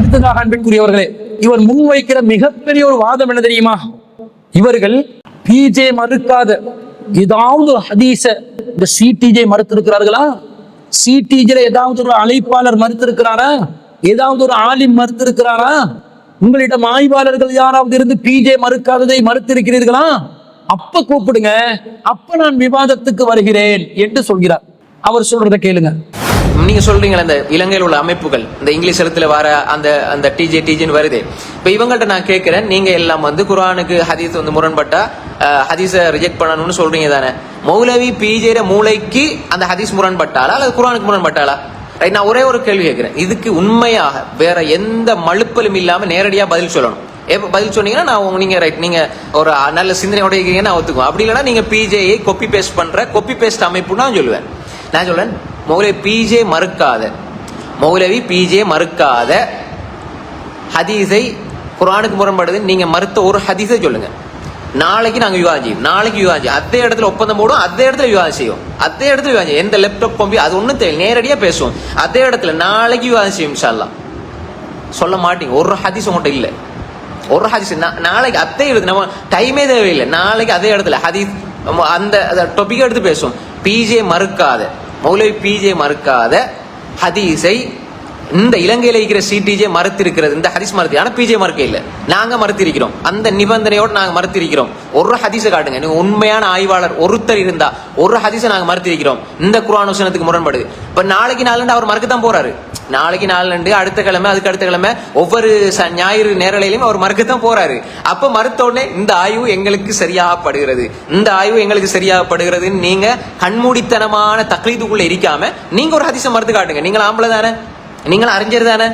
அடுத்ததாக அன்பிற்குரியவர்களே இவர் முன்வைக்கிற மிகப்பெரிய ஒரு வாதம் என்ன தெரியுமா? இவர்கள் பிஜே மறுக்காத ஏதாவது ஒரு ஹதீஸ இந்த சிடிஜே மறுத்திருக்கிறார்களா? சிடிஜில ஏதாவது ஒரு அழைப்பாளர் மறுத்திருக்கிறாரா? ஏதாவது ஒரு ஆலிம் மறுத்திருக்கிறாரா? உங்களிடம் ஆய்வாளர்கள் யாராவது இருந்து பிஜே மறுக்காததை மறுத்திருக்கிறீர்களா? அப்ப கூப்பிடுங்க அப்ப நான் விவாதத்துக்கு வருகிறேன் என்று சொல்கிறார். அவர் சொல்றதை கேளுங்க. நீங்க சொல்றீங்களா இந்த இலங்கையில் உள்ள அமைப்புகள் இந்த இங்கிலீஷ் எழுத்துல வர அந்த அந்த டிஜே டிஜின்னு வருது. இப்ப இவங்கள்ட்ட நான் கேட்கிறேன் நீங்க எல்லாம் வந்து குரானுக்கு ஹதீஸ் வந்து முரண்பட்டா ஹதீஸை ரிஜெக்ட் பண்ணணும்னு சொல்றீங்க தானே? மௌலவி பிஜேர மூளைக்கு அந்த ஹதீஸ் முரண்பட்டாளா அல்லது குரானுக்கு முரண்பட்டாளா? ரைட் நான் ஒரே ஒரு கேள்வி கேட்கிறேன். இதுக்கு உண்மையாக வேற எந்த மழுப்பலும் இல்லாம நேரடியா பதில் சொல்லணும். எப்ப பதில் சொன்னீங்கன்னா நான் நீங்க ரைட் நீங்க ஒரு நல்ல சிந்தனையோட இருக்கீங்கன்னு நான் ஒத்துக்குவேன். அப்படி இல்லைன்னா நீங்க பிஜேயை கொப்பி பேஸ்ட் பண்ற கொப்பி பேஸ்ட் அமைப்புன்னு நான் சொல்லுவேன். நான் சொல்றேன் மௌலவி பிஜே மறுக்காத. மௌலவி பிஜே மறுக்காத ஹதீஸை குரானுக்கு முரண்படுது நீங்க மறுத்த ஒரு ஹதீஸை சொல்லுங்க. நாளைக்கு நாங்கள் விவாதம் செய்யும் நாளைக்கு விவாதம் செய்யும் அதே இடத்துல ஒப்பந்தம் போடுவோம். அதே இடத்துல விவாதம் செய்யும் அதே இடத்துல விவாதம் எந்த லேப்டாப் கம்பி அது ஒன்றும் தெரியல. நேரடியாக பேசுவோம். அதே இடத்துல நாளைக்கு விவாதம் செய்யும் இன்ஷா சொல்ல மாட்டீங்க. ஒரு ஹதீஸ் உங்கள்கிட்ட இல்லை. ஒரு ஹதீஸ் நாளைக்கு அதே இடத்துல நம்ம டைமே தேவையில்லை. நாளைக்கு அதே இடத்துல ஹதீஸ் அந்த டாபிக் எடுத்து பேசுவோம். பிஜே மறுக்காத. மௌலவி பிஜே மறுக்காத ஹதீஸை இந்த இலங்கையில இருக்கிற சிடிஜே மறுத்திருக்கிறது. இந்த ஹதீஸ் மறுத்தி ஆனா பிஜே மறுக்க இல்ல. நாங்க மறுத்திருக்கிறோம். அந்த நிபந்தனையோடு நாங்க மறுத்திருக்கிறோம். ஒரு ஹதீஸை காட்டுங்க. நீங்க உண்மையான ஆய்வாளர் ஒருத்தர் இருந்தா ஒரு ஹதீஸை நாங்க மறுத்திருக்கிறோம். இந்த குரான் வசனத்துக்கு முரண்படுது இப்ப நாளைக்கு நாலு அவர் மறுக்க தான் போறாரு. நாளைக்கு நாலு நண்டு அடுத்த கிழமை அதுக்கு அடுத்த கிழமை ஒவ்வொரு ஞாயிறு நேரலையிலும் அவர் மறுக்கத்தான் போறாரு. அப்ப மறுத்த உடனே இந்த ஆய்வு எங்களுக்கு சரியாகப்படுகிறது இந்த ஆய்வு எங்களுக்கு சரியாகப்படுகிறதுன்னு நீங்க கண்மூடித்தனமான தக்லீதுக்குள்ள இருக்காம நீங்க ஒரு ஹதீஸை மறுத்து காட்டுங்க. நீங்கள் ஆம்பளை தானே? நீங்களும் அறிஞர் தானே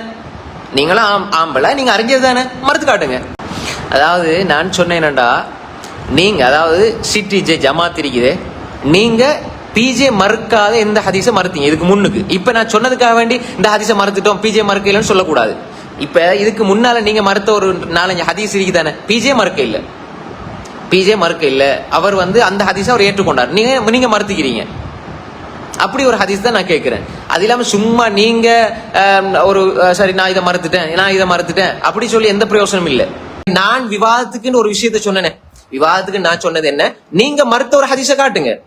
நீங்களும் ஆம்- ஆம்பளை நீங்கள் அறிஞர் தானே மறுத்து காட்டுங்க. அதாவது நான் சொன்னேன் நீங்கள் நீங்க அதாவது சிடிஜே ஜமாத் இருக்குது நீங்கள் பிஜே மறுக்காத எந்த ஹதீஸை மறுத்தீங்க இதுக்கு முன்னுக்கு. இப்போ நான் சொன்னதுக்காக வேண்டி இந்த ஹதீஸை மறுத்துட்டோம் பிஜே மறுக்கலன்னு சொல்லக்கூடாது. இப்போ இதுக்கு முன்னால் நீங்கள் மறுத்த ஒரு நாலஞ்சு ஹதீஸ் இருக்குதானே? பிஜே மறுக்க இல்லை. பிஜே மறுக்க இல்லை. அவர் வந்து அந்த ஹதீஸை அவர் ஏற்றுக்கொண்டார். நீங்கள் நீங்கள் மறுத்துக்கிறீங்க. அப்படி ஒரு ஹதீஸ் தான் நான் கேட்கிறேன். அது இல்லாம சும்மா நீங்க ஒரு சரி நான் இதை மறுத்துட்டேன் நான் இதை மறுத்துட்டேன் அப்படி சொல்லி எந்த பிரயோசனம் இல்ல. நான் விவாதத்துக்குன்னு ஒரு விஷயத்த சொன்னேனே. விவாதத்துக்கு நான் சொன்னது என்ன? நீங்க மறுத்த ஒரு ஹதீஸை காட்டுங்க.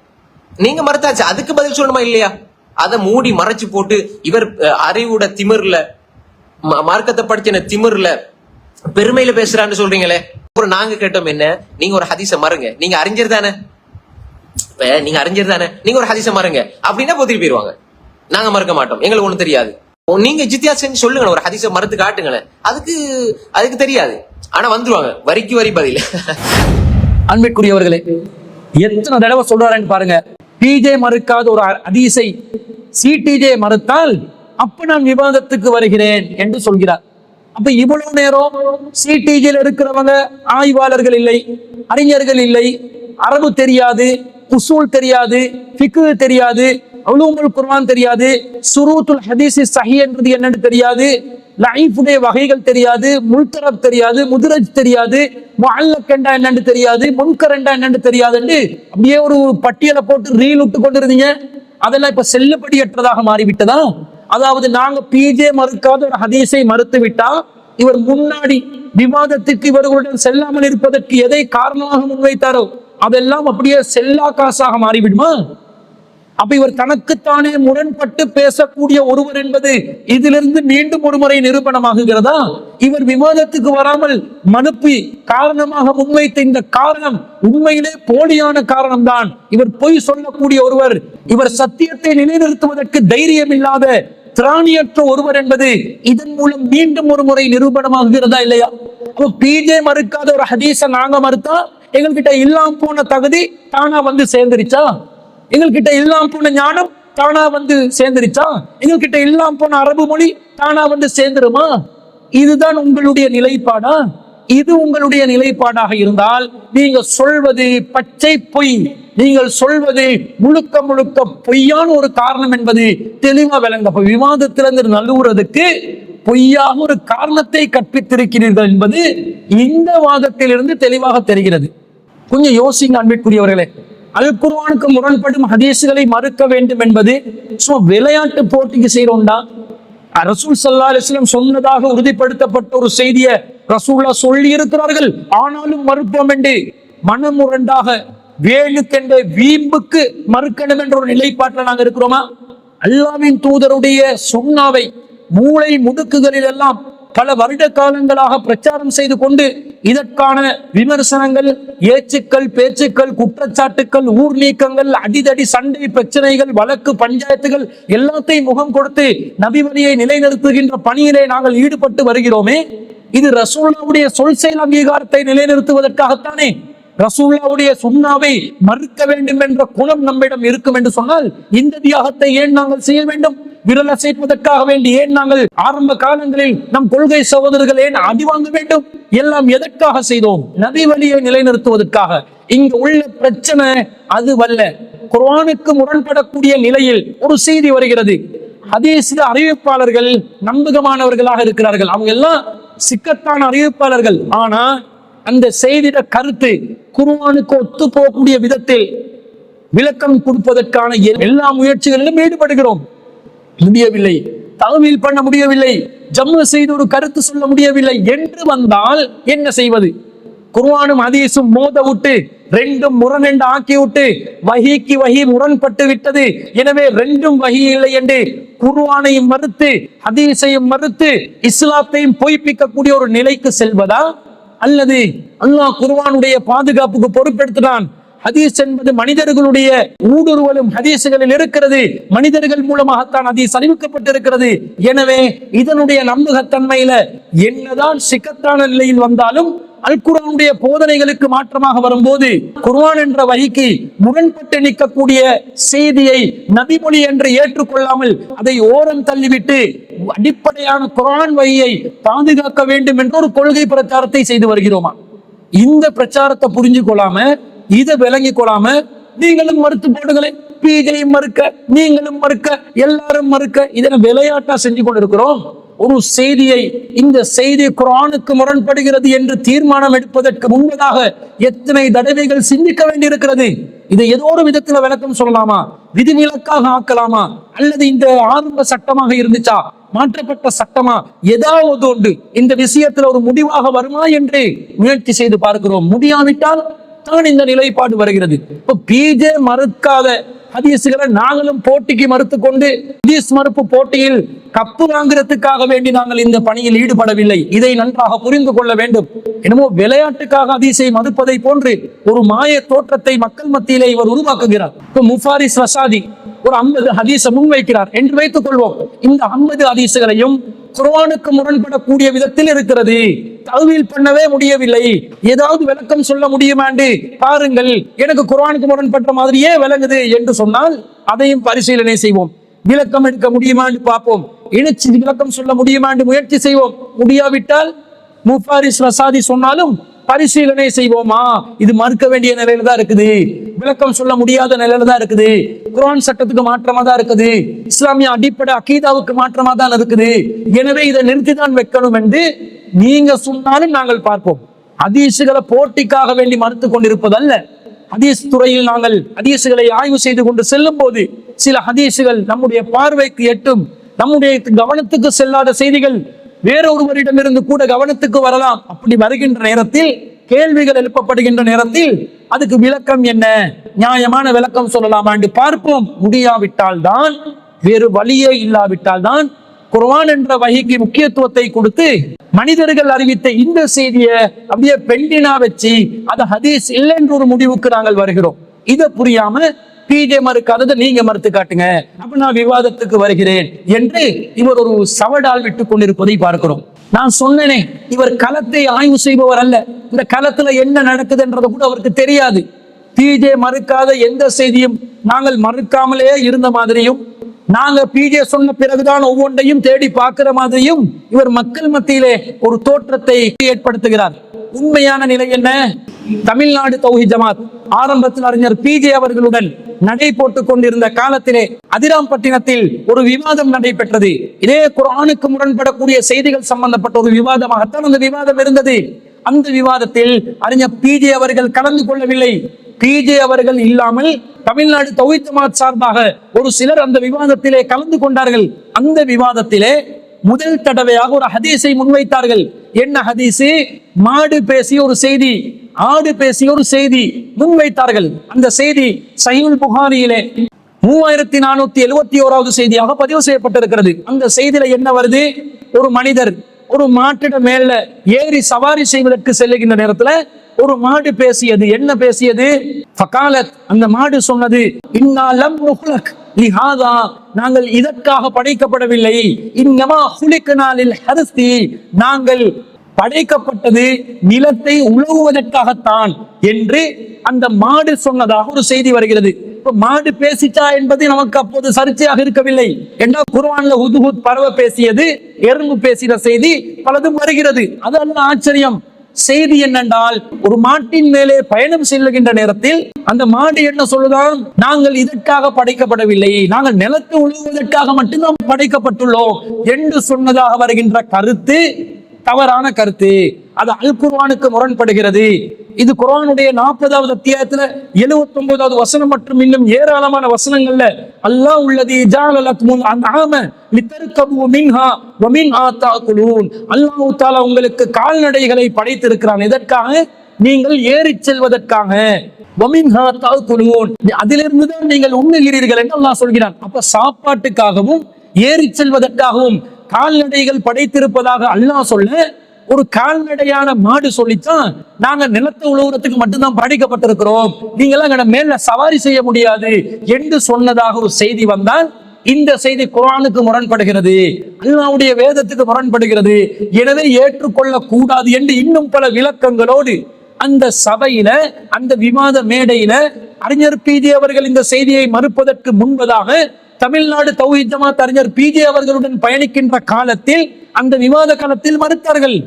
நீங்க மறுத்தாச்சு அதுக்கு பதில் சொல்லணுமா இல்லையா? அதை மூடி மறைச்சு போட்டு இவர் அறிவுட அறிவோட திமிர்ல ம- மார்க்கத்தை படிச்சின திமிர்ல பெருமையில பேசுறான்னு சொல்றீங்களே. அப்புறம் நாங்க கேட்டோம் என்ன? நீங்க ஒரு ஹதீஸை மறுங்க. நீங்க அறிஞர் தானே? இப்ப நீங்க அறிஞர் தானே? நீங்க ஒரு ஹதீச மறுங்க. அப்படின்னா போத்திட்டு போயிருவாங்க. நாங்க மறுக்க மாட்டோம். எங்களுக்கு ஒண்ணும் தெரியாது. ஓ, நீங்க ஜித்தியா செஞ்சு சொல்லுங்க ஒரு ஹதீச மறுத்து காட்டுங்களேன். அதுக்கு அதுக்கு தெரியாது. ஆனா வந்துருவாங்க. வரிக்கு வரி பதில். அன்பிற்குரியவர்களே எத்தனை தடவை சொல்றாருன்னு பாருங்க. பிஜே மறுக்காத ஒரு அதிசை சிடிஜே மறுத்தால் அப்ப நான் விவாதத்துக்கு வருகிறேன் என்று சொல்கிறார். அப்ப இவ்வளவு நேரம் சிடிஜியில் இருக்கிறவங்க ஆய்வாளர்கள் இல்லை அறிஞர்கள் இல்லை அரபு தெரியாது. உசூல் தெரியாது ஃபிக்கு தெரியாது அவ்வளோமுல் குர்ஆன் தெரியாது சுரூத்துல் ஹதீஸ் சஹி என்றது என்னன்னு தெரியாது லைஃபுடைய வகைகள் தெரியாது முல்தரப் தெரியாது முதுரஜ் தெரியாது முஅல்லக் என்றா என்னன்னு தெரியாது முன்கரண்டா என்றா என்னன்னு தெரியாதுன்னு அப்படியே ஒரு பட்டியலை போட்டு ரீல் விட்டு கொண்டு இருந்தீங்க அதெல்லாம் இப்ப செல்லுபடியற்றதாக மாறிவிட்டதா? அதாவது நாங்க பிஜே மறுக்காத ஒரு ஹதீஸை மறுத்து விட்டா இவர் முன்னாடி விவாதத்துக்கு இவர்களுடன் செல்லாமல் இருப்பதற்கு எதை காரணமாக முன்வைத்தாரோ? அதெல்லாம் அப்படியே செல்லா காசாக மாறிவிடுமா? அப்ப இவர் தனக்குத்தானே முரண்பட்டு பேசக்கூடிய ஒருவர் என்பது இதிலிருந்து மீண்டும் ஒரு முறை நிரூபணமாகுகிறதா? இவர் விவாதத்துக்கு வராமல் மனுப்பி காரணமாக முன்வைத்த இந்த காரணம் உண்மையிலே போலியான காரணம்தான். இவர் பொய் சொல்லக்கூடிய ஒருவர் இவர் சத்தியத்தை நிலைநிறுத்துவதற்கு தைரியம் இல்லாத திராணியற்ற ஒருவர் என்பது இதன் மூலம் மீண்டும் ஒரு முறை நிரூபணமாகுகிறதா இல்லையா? அப்ப பிஜே மறுக்காத ஒரு ஹதீச நாங்க மறுத்தா எங்கள்கிட்ட இல்லாம போன தகுதி தானா வந்து சேர்ந்துருச்சா? எங்கள்கிட்ட இல்லாம போன ஞானம் தானா வந்து சேர்ந்துருச்சா? எங்கள்கிட்ட இல்லாம போன அரபு மொழி தானா வந்து சேர்ந்துருமா? இதுதான் உங்களுடைய நிலைப்பாடா? இது உங்களுடைய நிலைப்பாடாக இருந்தால் நீங்க சொல்வது பச்சை பொய். நீங்கள் சொல்வது முழுக்க முழுக்க பொய்யான ஒரு காரணம் என்பது தெளிவா விளங்க விவாதத்திலிருந்து நல்லுறதுக்கு பொய்யாக ஒரு காரணத்தை கற்பித்திருக்கிறீர்கள் என்பது இந்த வாதத்திலிருந்து தெளிவாக தெரிகிறது. கொஞ்சம் யோசிங்க அன்பிற்குரியவர்களே. அல் குருவானுக்கு முரண்படும் ஹதீஸுகளை மறுக்க வேண்டும் என்பது சும்மா விளையாட்டு போட்டிக்கு செய்யறோம்டா ரசூல் சல்லா அலிஸ்லம் சொன்னதாக உறுதிப்படுத்தப்பட்ட ஒரு செய்தியை ரசூல்லா சொல்லி இருக்கிறார்கள் ஆனாலும் மறுப்போம் என்று. மனமுரண்டாக வேணுக்கென்ற வீம்புக்கு மறுக்கணும் என்ற ஒரு நிலைப்பாட்டில் நாங்கள் இருக்கிறோமா? அல்லாவின் தூதருடைய சொன்னாவை மூளை முடுக்குகளில் எல்லாம் பல வருட காலங்களாக பிரச்சாரம் செய்து கொண்டு இதற்கான விமர்சனங்கள் ஏச்சுக்கள் பேச்சுக்கள் குற்றச்சாட்டுக்கள் ஊர் நீக்கங்கள் அடிதடி சண்டை பிரச்சனைகள் வழக்கு பஞ்சாயத்துகள் எல்லாத்தையும் முகம் கொடுத்து நபி வழியை நிலைநிறுத்துகின்ற பணியிலே நாங்கள் ஈடுபட்டு வருகிறோமே. இது ரசூல்லாவுடைய சொல் செயல் அங்கீகாரத்தை நிலைநிறுத்துவதற்காகத்தானே. ரசூல்லாவுடைய சுண்ணாவை மறுக்க வேண்டும் என்ற குணம் நம்மிடம் இருக்கும் என்று சொன்னால் இந்த தியாகத்தை ஏன் நாங்கள் செய்ய வேண்டும்? விரல் அசைப்பதற்காக வேண்டி ஏன் நாங்கள் ஆரம்ப காலங்களில் நம் கொள்கை சகோதரர்கள் ஏன் அடி வாங்க வேண்டும்? எல்லாம் எதற்காக செய்தோம்? நபி வழியை நிலைநிறுத்துவதற்காக. இங்கு உள்ள பிரச்சனை அதுவல்ல. குரானுக்கு முரண்படக்கூடிய நிலையில் ஒரு செய்தி வருகிறது. ஹதீஸ் அறிவிப்பாளர்கள் நம்பகமானவர்களாக இருக்கிறார்கள். அவங்க எல்லாம் சிக்கத்தான அறிவிப்பாளர்கள். ஆனா அந்த செய்திட கருத்து குருவானுக்கு ஒத்து போகக்கூடிய விதத்தில் விளக்கம் கொடுப்பதற்கான எ- எல்லா முயற்சிகளிலும் ஈடுபடுகிறோம். முடியவில்லை. தகவல் பண்ண முடியவில்லை. ஜம்மு செய்து ஒரு கருத்து சொல்ல முடியவில்லை. என்று வந்தால் என்ன செய்வது? குர்வானும் அதீசும் மோத விட்டு ரெண்டும் முரணென்று ஆக்கி விட்டு வகிக்கு வகி முரண்பட்டு விட்டது. எனவே ரெண்டும் வகி இல்லை என்று குர்வானையும் மறுத்து ஹதீஸையும் மறுத்து இஸ்லாத்தையும் பொய்ப்பிக்கக்கூடிய ஒரு நிலைக்கு செல்வதா? அல்லது அல்லாஹ் குர்வானுடைய பாதுகாப்புக்கு பொறுப்பெடுத்துட்டான் ஹதீஸ் என்பது மனிதர்களுடைய ஊடுருவலும் ஹதீசுகளில் இருக்கிறது. மனிதர்கள் மூலமாகத்தான் ஹதீஸ் அறிவிக்கப்பட்டிருக்கிறது. எனவே இதனுடைய நம்பகத்தன்மையில என்னதான் சிக்கத்தான நிலையில் வந்தாலும் அல்குரானுடைய போதனைகளுக்கு மாற்றமாக வரும்போது குர்ஆன் என்ற வழிக்கு முரண்பட்டு நிற்கக்கூடிய செய்தியை நபிமொழி என்று ஏற்றுக்கொள்ளாமல் அதை ஓரம் தள்ளிவிட்டு அடிப்படையான குரான் வழியை பாதுகாக்க வேண்டும் என்ற ஒரு கொள்கை பிரச்சாரத்தை செய்து வருகிறோமா? இந்த பிரச்சாரத்தை புரிஞ்சு கொள்ளாம இதை விளங்கி கொள்ளாம நீங்களும் மறுத்து போடுங்களேன். பிஜையும் மறுக்க நீங்களும் மறுக்க எல்லாரும் மறுக்க. இதனை விளையாட்டா செஞ்சு கொண்டிருக்கிறோம். ஒரு செய்தியை இந்த செய்தி குரானுக்கு முரண்படுகிறது என்று தீர்மானம் எடுப்பதற்கு முன்பதாக எத்தனை தடவைகள் சிந்திக்க வேண்டியிருக்கிறது? இதை ஏதோ ஒரு விதத்துல விளக்கம் சொல்லலாமா? விதிவிலக்காக ஆக்கலாமா? அல்லது இந்த ஆரம்ப சட்டமாக இருந்துச்சா? மாற்றப்பட்ட சட்டமா? ஏதாவது ஒன்று. இந்த விஷயத்துல ஒரு முடிவாக வருமா என்று முயற்சி செய்து பார்க்கிறோம். முடியாவிட்டால் தான் இந்த நிலைப்பாடு வருகிறது. இப்போ பிஜே மறுக்காத ஹதீசுகளை நாங்களும் போட்டிக்கு மறுத்து கொண்டு ஹதீஸ் மறுப்பு போட்டியில் கப்பு வாங்குறதுக்காக வேண்டி நாங்கள் இந்த பணியில் ஈடுபடவில்லை. இதை நன்றாக புரிந்து கொள்ள வேண்டும். என்னமோ விளையாட்டுக்காக ஹதீஸை மதுப்பதை போன்று ஒரு மாய தோற்றத்தை மக்கள் மத்தியிலே இவர் உருவாக்குகிறார். முஃபாரிஸ் வசாதி ஒரு ஐம்பது ஹதீச முன்வைக்கிறார் என்று வைத்துக் கொள்வோம். இந்த ஐம்பது ஹதீசுகளையும் குர்ஆனுக்கு முரண்படக்கூடிய விதத்தில் இருக்கிறது. தகுதியில் பண்ணவே முடியவில்லை. ஏதாவது விளக்கம் சொல்ல முடியுமாண்டு? பாருங்கள் எனக்கு குர்ஆனுக்கு முரண்பட்ட மாதிரியே விளங்குது? என்று சொன்னால் அதையும் பரிசீலனை செய்வோம். விளக்கம் எடுக்க முடியுமா என்று பார்ப்போம். இணைச்சி விளக்கம் சொல்ல முடியுமா என்று முயற்சி செய்வோம். முடியாவிட்டால் முஃபாரிஸ் ரசாதி சொன்னாலும் பரிசீலனை செய்வோமா? இது மறுக்க வேண்டிய நிலையில தான் இருக்குது. விளக்கம் சொல்ல முடியாத நிலையில தான் இருக்குது. குரான் சட்டத்துக்கு மாற்றமா தான் இருக்குது. இஸ்லாமிய அடிப்படை அகீதாவுக்கு மாற்றமா தான் இருக்குது. எனவே இதை நிறுத்தி தான் வைக்கணும் என்று நீங்க சொன்னாலும் நாங்கள் பார்ப்போம். அதீசுகளை போட்டிக்காக வேண்டி மறுத்து கொண்டிருப்பதல்ல. ஹதீஸ் துறையில் நாங்கள் ஹதீஸுகளை ஆய்வு செய்து கொண்டு செல்லும் போது சில ஹதீஸுகள் நம்முடைய பார்வைக்கு எட்டும். நம்முடைய கவனத்துக்கு செல்லாத செய்திகள் வேறொருவரிடமிருந்து கூட கவனத்துக்கு வரலாம். அப்படி வருகின்ற நேரத்தில் கேள்விகள் எழுப்பப்படுகின்ற நேரத்தில் அதுக்கு விளக்கம் என்ன? நியாயமான விளக்கம் சொல்லலாமா என்று பார்ப்போம். முடியாவிட்டால் தான் வேறு வழியே இல்லாவிட்டால் தான் குர்வான் என்ற வகைக்கு முக்கியத்துவத்தை கொடுத்து மனிதர்கள் அறிவித்த இந்த செய்தியை அப்படியே பெண்டினா வச்சு அது ஹதீஸ் இல்லை என்ற ஒரு முடிவுக்கு நாங்கள் வருகிறோம். இதை புரியாம பிஜே மறுக்காததை நீங்க மறுத்து காட்டுங்க. அப்ப நான் விவாதத்துக்கு வருகிறேன் என்று இவர் ஒரு சவடால் விட்டு கொண்டிருப்பதை பார்க்கிறோம். நான் சொன்னேனே இவர் களத்தை ஆய்வு செய்பவர் அல்ல. இந்த களத்துல என்ன நடக்குதுன்றது கூட அவருக்கு தெரியாது. பிஜே மறுக்காத எந்த செய்தியும் நாங்கள் மறுக்காமலே இருந்த மாதிரியும் நாங்க பிஜே சொன்ன பிறகுதான் ஒவ்வொன்றையும் தேடி பார்க்கிற மாதிரியும் இவர் மக்கள் மத்தியிலே ஒரு தோற்றத்தை ஏற்படுத்துகிறார். உண்மையான நிலை என்ன? தமிழ்நாடு தௌஹி ஜமாத். ஆரம்பத்தில் அறிஞர் பிஜே அவர்களுடன் நடை போட்டுக் கொண்டிருந்த காலத்திலே அதிராம்பட்டினத்தில் ஒரு விவாதம் நடைபெற்றது. இதே குரானுக்கு முரண்படக்கூடிய செய்திகள் சம்பந்தப்பட்ட ஒரு விவாதமாகத்தான் அந்த விவாதம் இருந்தது. அந்த விவாதத்தில் அறிஞர் பிஜே அவர்கள் கலந்து கொள்ளவில்லை. பிஜே அவர்கள் இல்லாமல் தமிழ்நாடு தௌஹீத் ஜமாத் சார்பாக ஒரு சிலர் அந்த விவாதத்திலே கலந்து கொண்டார்கள். அந்த விவாதத்திலே முதல் தடவையாக ஒரு ஹதீஸை முன்வைத்தார்கள். என்ன ஹதீஸு? மாடு பேசிய ஒரு செய்தி. ஆடு பேசிய ஒரு செய்தி முன்வைத்தார்கள். அந்த செய்தி சஹீல் புகாரியிலே மூவாயிரத்தி நானூத்தி எழுவத்தி ஓராவது செய்தியாக பதிவு செய்யப்பட்டிருக்கிறது. அந்த செய்தியில என்ன வருது? ஒரு மனிதர் ஒரு மாட்டிட மேல ஏறி சவாரி செய்வதற்கு செல்லுகின்ற நேரத்துல ஒரு மாடு பேசியது. என்ன பேசியது? ஃபகாலத் அந்த மாடு சொன்னது இன்னாலம் நுஹ்லக் லிஹாதா நாங்கள் இதற்காக படைக்கப்படவில்லை. இன்னமா ஹுலிக்கனாலில் ஹரஸ்தி. நாங்கள் படைக்கப்பட்டது நிலத்தை உழவுவதற்காகத்தான் என்று அந்த மாடு சொன்னதாக ஒரு செய்தி வருகிறது. மாடு பேசிச்சா என்பது நமக்கு அப்போது சர்ச்சையாக இருக்கவில்லை. என்றால் குர்வான்ல ஹுத்ஹுத் பரவ பேசியது எறும்பு பேசின செய்தி பலதும் வருகிறது. அதல்ல ஆச்சரியம். செய்தி என்னென்றால் ஒரு மாட்டின் மேலே பயணம் செல்லுகின்ற நேரத்தில் அந்த மாடு என்ன சொல்லுதான்? நாங்கள் இதற்காக படைக்கப்படவில்லை. நாங்கள் நிலத்தை உழுவதற்காக மட்டும்தான் படைக்கப்பட்டுள்ளோம் என்று சொன்னதாக வருகின்ற கருத்து தவறான கருத்து. அது அல் குர்ஆனுக்கு முரண்படுகிறது. இது குர்ஆனுடைய நாற்பதாவது அத்தியாயத்துல எழுபத்தி ஒன்பதாவது வசனம் மற்றும் இன்னும் ஏராளமான வசனங்கள்ல அல்லாஹ் உள்ளது ஜாலலக்முல் அன்ஆம அல்லாஹ் உங்களுக்கு கால்நடைகளை படைத்திருக்கிறான். எதற்காக? நீங்கள் ஏறி செல்வதற்காக. வமின்ஹா அதிலிருந்து தான் நீங்கள் உண்ணுகிறீர்கள் என்று அல்லாஹ் சொல்கிறான். அப்ப சாப்பாட்டுக்காகவும் ஏறி செல்வதற்காகவும் கால்நடைகள் படைத்திருப்பதாக அல்லாஹ் சொல்ல ஒரு கால்நடையான மாடு சொல்லித்தான் நாங்க நிலத்தை உழுவுறதுக்கு மட்டும்தான் படிக்கப்பட்டிருக்கிறோம் நீங்க எல்லாம் எங்களை மேல சவாரி செய்ய முடியாது என்று சொன்னதாக ஒரு செய்தி வந்தால் இந்த செய்தி குரானுக்கு முரண்படுகிறது அல்லாவுடைய வேதத்துக்கு முரண்படுகிறது. எனவே ஏற்றுக்கொள்ள கூடாது என்று இன்னும் பல விளக்கங்களோடு அந்த சபையில அந்த விவாத மேடையில அறிஞர் பிஜே அவர்கள் இந்த செய்தியை மறுப்பதற்கு முன்பதாக தமிழ்நாடு தௌஹித் ஜமாத் அறிஞர் பிஜே அவர்களுடன் பயணிக்கின்ற காலத்தில் அந்த விவாத காலத்தில் மறுத்தார்கள்.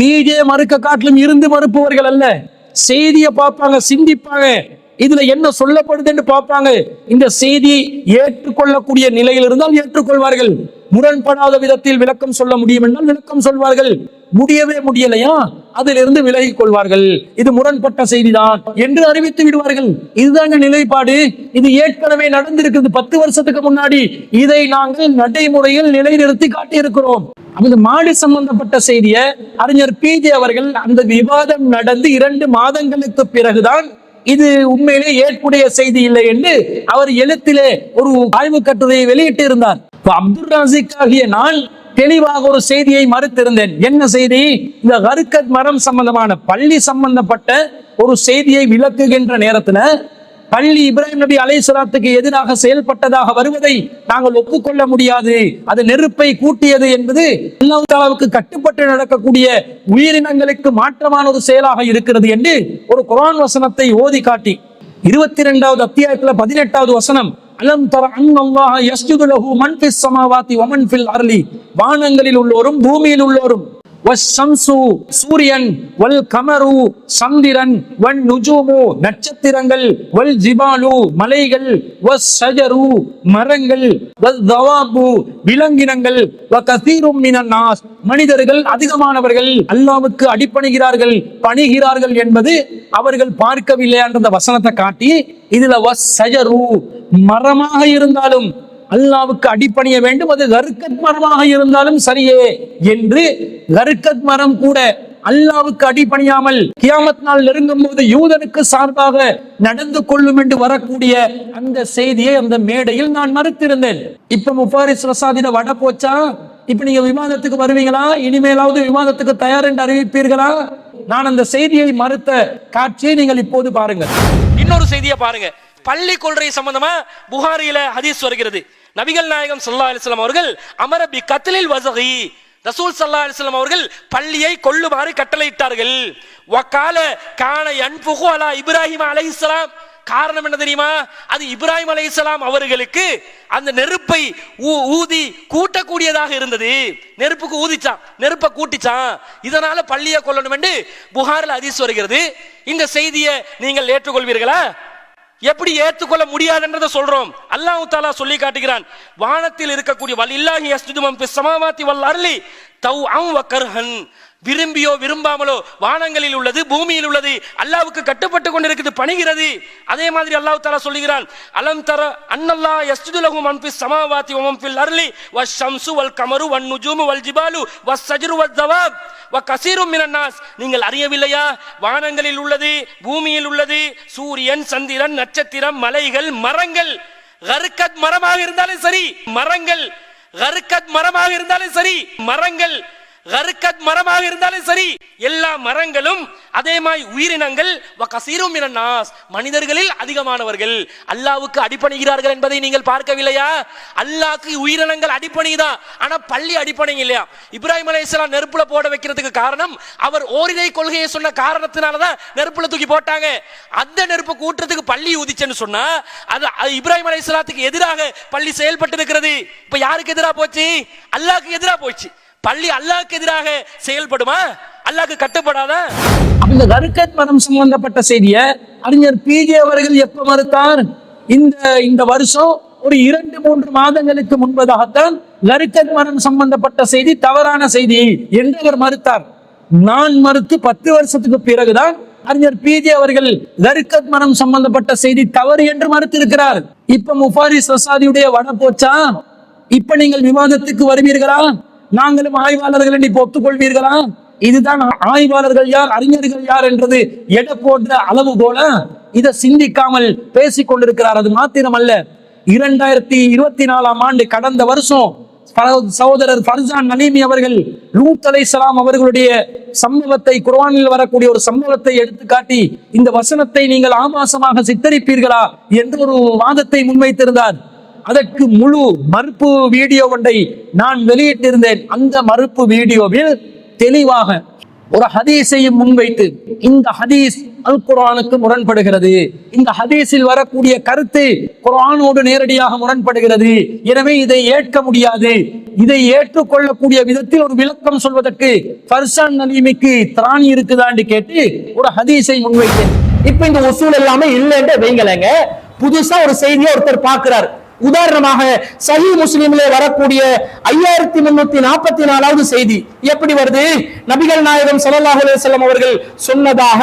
பிஜே மறுக்க காட்டிலும் இருந்து மறுப்பவர்கள் அல்ல. செய்தியை பார்ப்பாங்க சிந்திப்பாங்க. இதுல என்ன சொல்லப்படுதுன்னு பார்ப்பாங்க. இந்த செய்தி ஏற்றுக்கொள்ளக்கூடிய நிலையில் இருந்தால் ஏற்றுக்கொள்வார்கள். முரண்படாத விதத்தில் விளக்கம் சொல்ல முடியும் என்றால் விளக்கம் சொல்வார்கள். முடியவே முடியலையா? அதிலிருந்து விலகி கொள்வார்கள். இது முரண்பட்ட செய்திதான் என்று அறிவித்து விடுவார்கள். இதுதாங்க நிலைப்பாடு. இது ஏற்கனவே நடந்திருக்கிறது பத்து வருஷத்துக்கு முன்னாடி. இதை நாங்கள் நடைமுறையில் நிலைநிறுத்தி காட்டியிருக்கிறோம். அந்த மாடு சம்பந்தப்பட்ட செய்தியை அறிஞர் பிஜே அவர்கள் அந்த விவாதம் நடந்து இரண்டு மாதங்களுக்கு பிறகுதான் இது உண்மையிலே ஏற்புடைய செய்தி இல்லை என்று அவர் எழுத்திலே ஒரு ஆய்வு கட்டுரையை வெளியிட்டு இருந்தார் அப்துல் ராசிக் ஆகிய நான் தெளிவாக ஒரு செய்தியை மறுத்திருந்தேன். என்ன செய்தி? இந்த கருக்கத் மரம் சம்பந்தமான பள்ளி சம்பந்தப்பட்ட ஒரு செய்தியை விளக்குகின்ற நேரத்துல பள்ளி இப்ராஹிம் நபி அலைஹிஸ்ஸலாத்துக்கு எதிராக செயல்பட்டதாக வருவதை நாங்கள் ஒப்புக்கொள்ள முடியாது. அது நெருப்பை கூட்டியது என்பது அல்லாவுக்கு கட்டுப்பட்டு நடக்கக்கூடிய உயிரினங்களுக்கு மாற்றமான ஒரு செயலாக இருக்கிறது என்று ஒரு குரான் வசனத்தை ஓதி காட்டி. இருபத்தி இரண்டாவது அத்தியாயத்துல பதினெட்டாவது வசனம் அலம் தர அன்னல்லாஹ யஸ்ஜுது லஹு மன் ஃபிஸ் சமாவாத்தி வமன் ஃபில் அர்லி. வானங்களில் உள்ளோரும் பூமியில் உள்ளோரும். வஷம்சு சூரியன் வல் கமரு சந்திரன் வன் நுஜூமு நட்சத்திரங்கள் வல் ஜிபாலு மலைகள் வஸ் ஷஜரு மரங்கள் வல் தவாபு விலங்கினங்கள் வ கசீரும் மினன்னாஸ் மனிதர்கள் அதிகமானவர்கள் அல்லாவுக்கு அடிப்பணிகிறார்கள் பணிகிறார்கள் என்பது அவர்கள் பார்க்கவில்லை என்ற அந்த வசனத்தை காட்டி இதுல வஸ் ஷஜரு மரமாக இருந்தாலும் அல்லாவுக்கு அடிப்பணிய வேண்டும். அது கருக்கத் மரமாக இருந்தாலும் சரியே என்று கருக்கத் மரம் கூட அல்லாவுக்கு அடிபணியாமல் கியாமத் நாள் நெருங்கும் போது யூதனுக்கு சார்பாக நடந்து கொள்ளும் என்று வரக்கூடிய அந்த செய்தியை அந்த மேடையில் நான் மறுத்திருந்தேன். இப்ப முபாரிஸ் ரசாதின வட போச்சா? இப்ப நீங்க விவாதத்துக்கு வருவீங்களா? இனிமேலாவது விவாதத்துக்கு தயார் என்று அறிவிப்பீர்களா? நான் அந்த செய்தியை மறுத்த காட்சியை நீங்கள் இப்போது பாருங்கள். இன்னொரு செய்தியை பாருங்க. பள்ளி கொள்கை சம்பந்தமா புகாரியில ஹதீஸ் வருகிறது. நபிகள் நாயகம் சல்லா அலிஸ்லாம் அவர்கள் அமரபி கத்திலில் வசகி ரசூல் சல்லா அலிஸ்லாம் அவர்கள் பள்ளியை கொள்ளுமாறு கட்டளையிட்டார்கள். வக்கால கான அன்புகு அலா இப்ராஹிம் அலைஹிஸ்ஸலாம் காரணம் என்ன தெரியுமா? அது இப்ராஹிம் அலைஹிஸ்ஸலாம் அவர்களுக்கு அந்த நெருப்பை ஊ- ஊதி கூட்டக்கூடியதாக இருந்தது. நெருப்புக்கு ஊதிச்சான் நெருப்பை கூட்டிச்சான். இதனால பள்ளியை கொல்லணும் என்று புகாரில் ஹதீஸ் வருகிறது. இந்த செய்தியை நீங்கள் ஏற்றுக்கொள்வீர்களா? எப்படி ஏற்றுக்கொள்ள முடியாதுன்றதை சொல்றோம். அல்லாஹ் தாலா சொல்லி காட்டுகிறான். வானத்தில் இருக்கக்கூடிய வல் இல்லாஹி அஸ்துமம் சமாவாத்தி வல் அர்லி தௌ அம் வ கர்ஹன். விரும்பியோ விரும்பாமலோ வானங்களில் உள்ளது பூமியில் உள்ளது அல்லாவுக்கு கட்டுப்பட்டு கொண்டிருக்குது பணிகிறது. அதே மாதிரி அல்லாஹ் தாலா சொல்லுகிறான் அலம் தர அன்னல்லா யஸ்ஜுது லஹு சமாவாத்தி வ அர்லி ஷம்சு வல் கமரு வன் நுஜூமு வல் ஜிபாலு வஸ் சஜ்ரு வத் தவாப். வ கசீரும் மினன்னாஸ் நீங்கள் அறியவில்லையா? வானங்களில் உள்ளது பூமியில் உள்ளது சூரியன் சந்திரன் நட்சத்திரம் மலைகள் மரங்கள். கருக்கத் மரமாக இருந்தாலும் சரி மரங்கள். கருக்கத் மரமாக இருந்தாலும் சரி மரங்கள். கருக்கத் மரமாக இருந்தாலும் சரி எல்லா மரங்களும் அதே மாதிரி உயிரினங்கள் வ கசீரும் நாஸ் மனிதர்களில் அதிகமானவர்கள். அல்லாவுக்கு அடிப்பணிகிறார்கள் என்பதை நீங்கள் பார்க்கவில்லையா? அல்லாவுக்கு உயிரினங்கள் அடிப்பணிதா ஆனா பள்ளி அடிப்பணை இல்லையா இப்ராஹிம் அலைஹிஸ்ஸலாம் நெருப்புல போட வைக்கிறதுக்கு காரணம் அவர் ஓரிரை கொள்கையை சொன்ன காரணத்தினாலதான் நெருப்புல தூக்கி போட்டாங்க. அந்த நெருப்பு கூட்டுறதுக்கு பள்ளி உதிச்சுன்னு சொன்னா அது அது இப்ராஹிம் அலைஹிஸ்ஸலாத்துக்கு எதிராக பள்ளி செயல்பட்டு இருக்கிறது இப்ப யாருக்கு எதிராக போச்சு? அல்லாவுக்கு எதிராக போச்சு. பள்ளி அல்லாஹ்க்கு எதிராக செயல்படுமா? அல்லாக்கு கட்டுப்படாதா? அந்த கருக்கத் மதம் சம்பந்தப்பட்ட செய்திய அறிஞர் பிஜே அவர்கள் எப்ப மறுத்தார்? இந்த இந்த வருஷம் ஒரு இரண்டு மூன்று மாதங்களுக்கு முன்பதாகத்தான் கருக்கத் மரம் சம்பந்தப்பட்ட செய்தி தவறான செய்தி என்று அவர் மறுத்தார். நான் மறுத்து பத்து வருஷத்துக்கு பிறகுதான் அறிஞர் பிஜே அவர்கள் கருக்கத் மரம் சம்பந்தப்பட்ட செய்தி தவறு என்று மறுத்திருக்கிறார். இப்ப முஃபாரிஸ் ரசாதியுடைய வட போச்சா? இப்ப நீங்கள் விவாதத்துக்கு வருவீர்களா? நாங்களும் ஆய்வாளர்கள் என்று ஒத்துக்கொள்வீர்களா இதுதான் ஆய்வாளர்கள் யார் அறிஞர்கள் யார் என்றது எடை போன்ற அளவு போல இதை சிந்திக்காமல் பேசிக் கொண்டிருக்கிறார். அது மாத்திரமல்ல இரண்டாயிரத்தி இருபத்தி நாலாம் ஆண்டு கடந்த வருஷம் சகோதரர் ஃபர்சான் நலீமி அவர்கள் லூத் சலாம் அவர்களுடைய சம்பவத்தை குர்வானில் வரக்கூடிய ஒரு சம்பவத்தை எடுத்து காட்டி இந்த வசனத்தை நீங்கள் ஆபாசமாக சித்தரிப்பீர்களா என்று ஒரு வாதத்தை முன்வைத்திருந்தார். அதற்கு முழு மறுப்பு வீடியோ ஒன்றை நான் வெளியிட்டிருந்தேன். அந்த மறுப்பு வீடியோவில் தெளிவாக ஒரு ஹதீஸையும் முன்வைத்து இந்த ஹதீஸ் அல் குரானுக்கு முரண்படுகிறது. இந்த ஹதீஸில் வரக்கூடிய கருத்து குரானோடு நேரடியாக முரண்படுகிறது. எனவே இதை ஏற்க முடியாது. இதை ஏற்றுக்கொள்ளக்கூடிய விதத்தில் ஒரு விளக்கம் சொல்வதற்கு ஃபர்சான் நலீமிக்கு திராணி இருக்குதான்னு கேட்டு ஒரு ஹதீஸை முன்வைத்தேன். இப்ப இந்த ஒசூல் எல்லாமே இல்லைன்னு வைங்களேங்க. புதுசா ஒரு செய்தியை ஒருத்தர் பார்க்கிறார். உதாரணமாக சஹி முஸ்லிம்ல வரக்கூடிய ஐயாயிரத்தி முன்னூத்தி நாற்பத்தி நாலாவது செய்தி. எப்படி வருது? நபிகள் நாயகம் சல்லாஹ் அலுவலம் அவர்கள் சொன்னதாக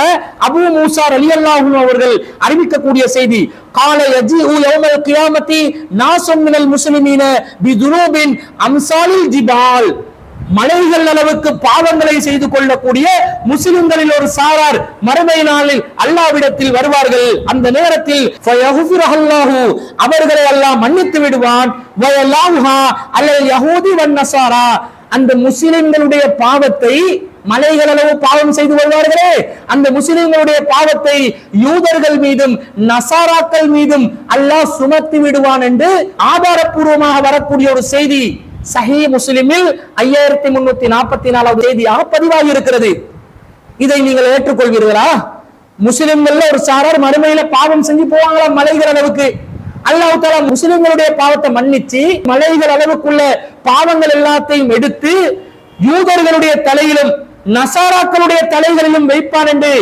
அபு மூசா ரலியல்லாஹு அவர்கள் அறிவிக்கக்கூடிய செய்தி. கால யஜிஉ யௌமல் கியாமத்தி நாசும் மினல் முஸ்லிமீன பிதுனூபின் அம்சாலில் ஜிபால். மலைகள் அளவுக்கு பாவங்களை செய்து கொள்ளக்கூடிய முஸ்லிம்களில் ஒரு சாரார் மறுமை நாளில் அல்லாவிடத்தில் வருவார்கள். அந்த நேரத்தில் அவர்களை அல்லாஹ் மன்னித்து விடுவான். அல்லது யகூதி வன்னசாரா அந்த முஸ்லிம்களுடைய பாவத்தை மலைகள் அளவு பாவம் செய்து வருவார்களே அந்த முஸ்லிம்களுடைய பாவத்தை யூதர்கள் மீதும் நசாராக்கள் மீதும் அல்லாஹ் சுமத்தி விடுவான் என்று ஆதாரப்பூர்வமாக வரக்கூடிய ஒரு செய்தி. சஹி முஸ்லிமில் ஐயாயிரத்தி முன்னூத்தி நாற்பத்தி நாலாவது தேதியாக பதிவாகி இருக்கிறது. இதை நீங்கள் ஏற்றுக்கொள்வீர்களா? முஸ்லிம்கள்ல ஒரு சாரார் மறுமையில பாவம் செஞ்சு போவாங்களா மலைகள் அளவுக்கு? அல்லாஹ் தாலா முஸ்லிம்களுடைய பாவத்தை மன்னிச்சு மலைகள் அளவுக்குள்ள பாவங்கள் எல்லாத்தையும் எடுத்து யூதர்களுடைய தலையிலும் நசாராக்களுடைய தலைகளிலும் வைப்பான் என்று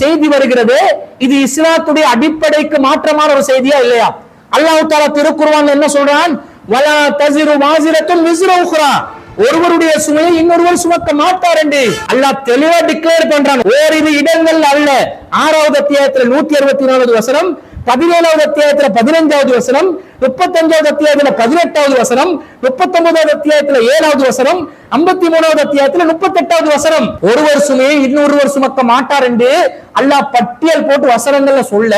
செய்தி வருகிறது. இது இஸ்லாத்துடைய அடிப்படைக்கு மாற்றமான ஒரு செய்தியா இல்லையா? அல்லாஹு தாலா திருக்குருவான் என்ன சொல்றான்? வலா தசிரு வாசிரத்தும் விஸ்ர உக்ரா. ஒருவருடைய சுமையை இன்னொருவர் சுமக்க மாட்டார் என்று அல்லாஹ் தெளிவா டிக்ளேர் பண்றான். ஓரிரு இடங்கள் அல்ல. ஆறாவது அத்தியாயத்துல நூத்தி அறுபத்தி நாலாவது வசனம் பதினேழாவது அத்தியாயத்துல பதினைஞ்சாவது வசனம் முப்பத்தஞ்சாவது அத்தியாயத்துல பதினெட்டாவது வசனம் முப்பத்தொன்பதாவது அத்தியாயத்துல ஏழாவது வசனம் ஐம்பத்தி மூணாவது அத்தியாயத்துல முப்பத்தெட்டாவது வசனம். ஒருவர் சுமையை இன்னொருவர் சுமக்க மாட்டார் என்று அல்லாஹ் பட்டியல் போட்டு வசனங்கள்ல சொல்ல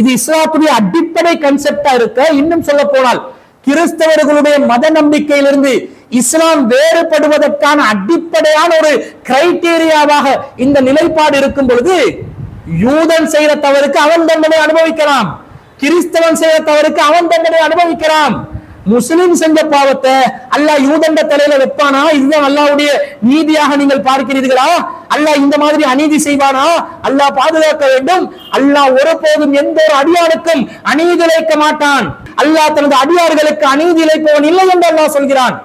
இது இஸ்லாத்துடைய அடிப்படை கன்செப்டா இருக்க இன்னும் சொல்ல போனால் கிறிஸ்தவர்களுடைய மத நம்பிக்கையிலிருந்து இஸ்லாம் வேறுபடுவதற்கான அடிப்படையான ஒரு கிரைட்டீரியாவாக இந்த நிலைப்பாடு இருக்கும் பொழுது யூதன் செய்யற தவறுக்கு அவன் தண்டனை அனுபவிக்கலாம். கிறிஸ்தவன் செய்யற தவறுக்கு அவன் தண்டனை அனுபவிக்கலாம். முஸ்லிம் செஞ்ச பாவத்தை அல்லாஹ் யூதண்ட தலையில வைப்பானா? இதுதான் அல்லாவுடைய நீதியாக நீங்கள் பார்க்கிறீர்களா? அல்லாஹ் இந்த மாதிரி அநீதி செய்வானா? அல்லாஹ் பாதுகாக்க வேண்டும். அல்லாஹ் ஒருபோதும் எந்த ஒரு அடியாளுக்கும் அநீதி இழைக்க மாட்டான். அல்லாஹ் தனது அடியார்களுக்கு அநீதி இழைப்பவன் இல்லை என்று அல்லாஹ் சொல்கிறான்.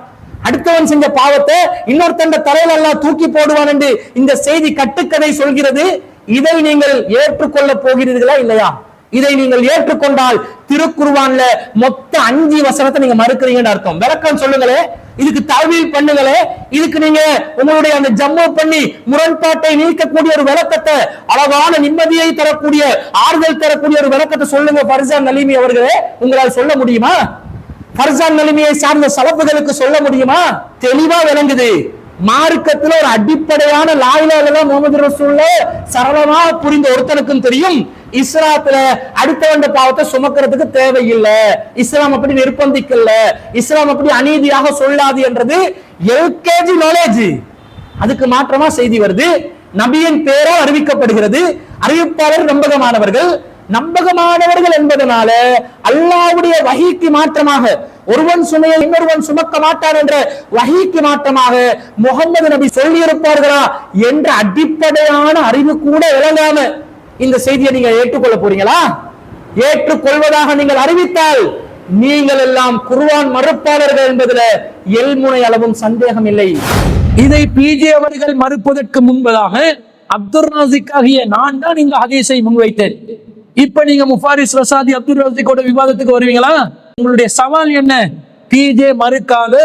அடுத்தவன் செஞ்ச பாவத்தை இன்னொருத்தண்ட தலையில் அல்லாஹ் தூக்கி போடுவான் என்று இந்த செய்தி கட்டுக்கதை சொல்கிறது. இதை நீங்கள் ஏற்றுக்கொள்ள போகிறீர்களா இல்லையா? இதை நீங்கள் ஏற்றுக்கொண்டால் திருக்குருவான்ல மொத்த அஞ்சு வசனத்தை நீங்க மறுக்கிறீங்கன்னு அர்த்தம். விளக்கம் சொல்லுங்களே. இதுக்கு தவிழ் பண்ணுங்களே. இதுக்கு நீங்க உங்களுடைய அந்த ஜம்மு பண்ணி முரண்பாட்டை நீக்கக்கூடிய ஒரு விளக்கத்தை அழகான நிம்மதியை தரக்கூடிய ஆறுதல் தரக்கூடிய ஒரு விளக்கத்தை சொல்லுங்க ஃபர்சான் நலிமி அவர்களே. உங்களால் சொல்ல முடியுமா? பர்சான் நலிமியை சார்ந்த சலப்புகளுக்கு சொல்ல முடியுமா? தெளிவா விளங்குது. மார்க்கத்துல ஒரு அடிப்படையான லாயிலாம் முகமது ரசூல்ல சரளமாக புரிந்த ஒருத்தனுக்கும் தெரியும். இஸ்லாத்துல அடுத்தவண்ட பாவத்தை சுமக்கிறதுக்கு தேவையில்லை. இஸ்லாம் அப்படி நிர்பந்திக்கல. இஸ்லாம் அப்படி அநீதியாக சொல்லாது என்றது எல்கேஜி நாலேஜ் அதுக்கு மாற்றமா செய்தி வருது. நபியின் பேரால் அறிவிக்கப்படுகிறது. அறிவிப்பாளர் நம்பகமானவர்கள். நம்பகமானவர்கள் என்பதனால அல்லாவுடைய வகிக்கு மாற்றமாக ஒருவன் சுமையை இன்னொருவன் சுமக்க மாட்டான் என்ற வகிக்கு மாற்றமாக முகமது நபி சொல்லியிருப்பார்களா என்ற அடிப்படையான அறிவு கூட இழங்காம இந்த செய்தியை நீங்க ஏற்றுக்கொள்ள போறீங்களா? ஏற்றுக்கொள்வதாக நீங்கள் அறிவித்தால் நீங்கள் எல்லாம் குருவான் மறுப்பாளர்கள் என்பதுல எல்முனை அளவும் சந்தேகம் இல்லை. இதை பிஜே அவர்கள் மறுப்பதற்கு முன்பதாக அப்துல் ராசிக் ஆகிய நான் தான் இந்த ஹதீஸை முன்வைத்தேன். இப்ப நீங்க முஃபாரிஸ் ரசாதி அப்துல் ராசிக்கோட விவாதத்துக்கு வருவீங்களா? உங்களுடைய சவால் என்ன? பிஜே மறுக்காத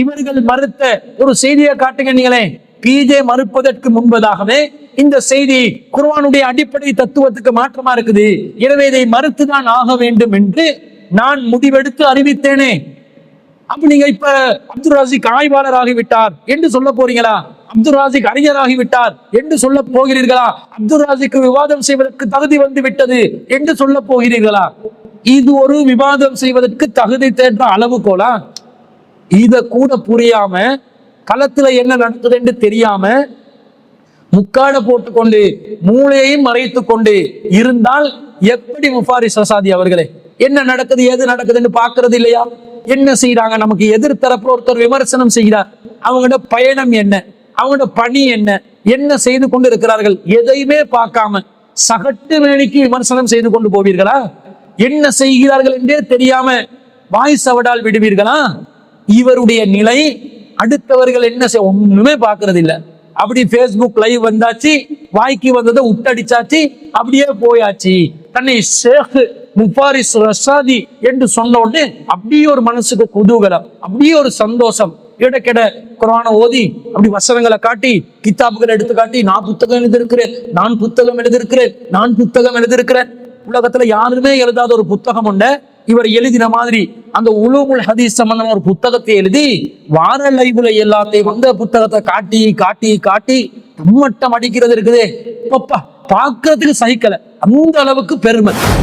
இவர்கள் மறுத்த ஒரு செய்தியை காட்டுங்க நீங்களே. பிஜே மறுப்பதற்கு முன்பதாகவே இந்த செய்தி குர்வானுடைய அடிப்படை தத்துவத்துக்கு மாற்றமா இருக்குது. எனவே இதை மறுத்துதான் ஆக வேண்டும் என்று நான் முடிவெடுத்து அறிவித்தேனே. அப்ப நீங்க இப்ப அப்துல் ராசிக் ஆய்வாளர் ஆகிவிட்டார் என்று சொல்ல போறீங்களா? அப்துல் ராசிக் அறிஞராகிவிட்டார் என்று சொல்ல போகிறீர்களா? அப்துல் ராசிக்கு விவாதம் செய்வதற்கு தகுதி வந்து விட்டது என்று சொல்ல போகிறீர்களா? இது ஒரு விவாதம் செய்வதற்கு தகுதி தேன்ற அளவுகோலா? இத கூட புரியாம களத்துல என்ன நடக்குது என்று தெரியாம முக்காட போட்டுக்கொண்டு மூளையையும் மறைத்து கொண்டு இருந்தால் எப்படி முஃபாரிஸ் சசாதி அவர்களே என்ன நடக்குது எது நடக்குதுன்னு பாக்குறது இல்லையா? என்ன செய்யறாங்க நமக்கு எதிர்த்தரப்புல ஒருத்தர் விமர்சனம் செய்கிறார். அவங்களோட பயணம் என்ன? அவங்களோட பணி என்ன? என்ன செய்து கொண்டு இருக்கிறார்கள் எதையுமே பார்க்காம சகட்டு வேலைக்கு விமர்சனம் செய்து கொண்டு போவீர்களா? என்ன செய்கிறார்கள் என்றே தெரியாம வாய் சவடால் விடுவீர்களா? இவருடைய நிலை அடுத்தவர்கள் என்ன செய்ய ஒண்ணுமே பாக்குறது இல்ல அப்படி ஃபேஸ்புக் லைவ் வந்தாச்சு வாய்க்கு வந்ததை உட்டடிச்சாச்சு அப்படியே போயாச்சு. தன்னை ஷேக் முஃபாரிஸ் ரஷாதி என்று சொன்ன உடனே அப்படியே ஒரு மனசுக்கு குதூகலம் அப்படியே ஒரு சந்தோஷம். இடக்கிட குரான ஓதி அப்படி வசனங்களை காட்டி கித்தாபுகளை எடுத்து காட்டி நான் புத்தகம் எழுதியிருக்கிறேன் நான் புத்தகம் எழுதியிருக்கிறேன் நான் புத்தகம் எழுதியிருக்கிறேன். உலகத்துல யாருமே எழுதாத ஒரு புத்தகம் உண்ட. இவர் எழுதின மாதிரி அந்த உலூமுல் ஹதீஸ் சம்பந்தமா ஒரு புத்தகத்தை எழுதி வார லைவுல எல்லாத்தையும் வந்த புத்தகத்தை காட்டி காட்டி காட்டி மும்மட்டம் அடிக்கிறது இருக்குதே. அப்பப்பா பார்க்கறதுக்கு சகிக்கல. அந்த அளவுக்கு பெருமை.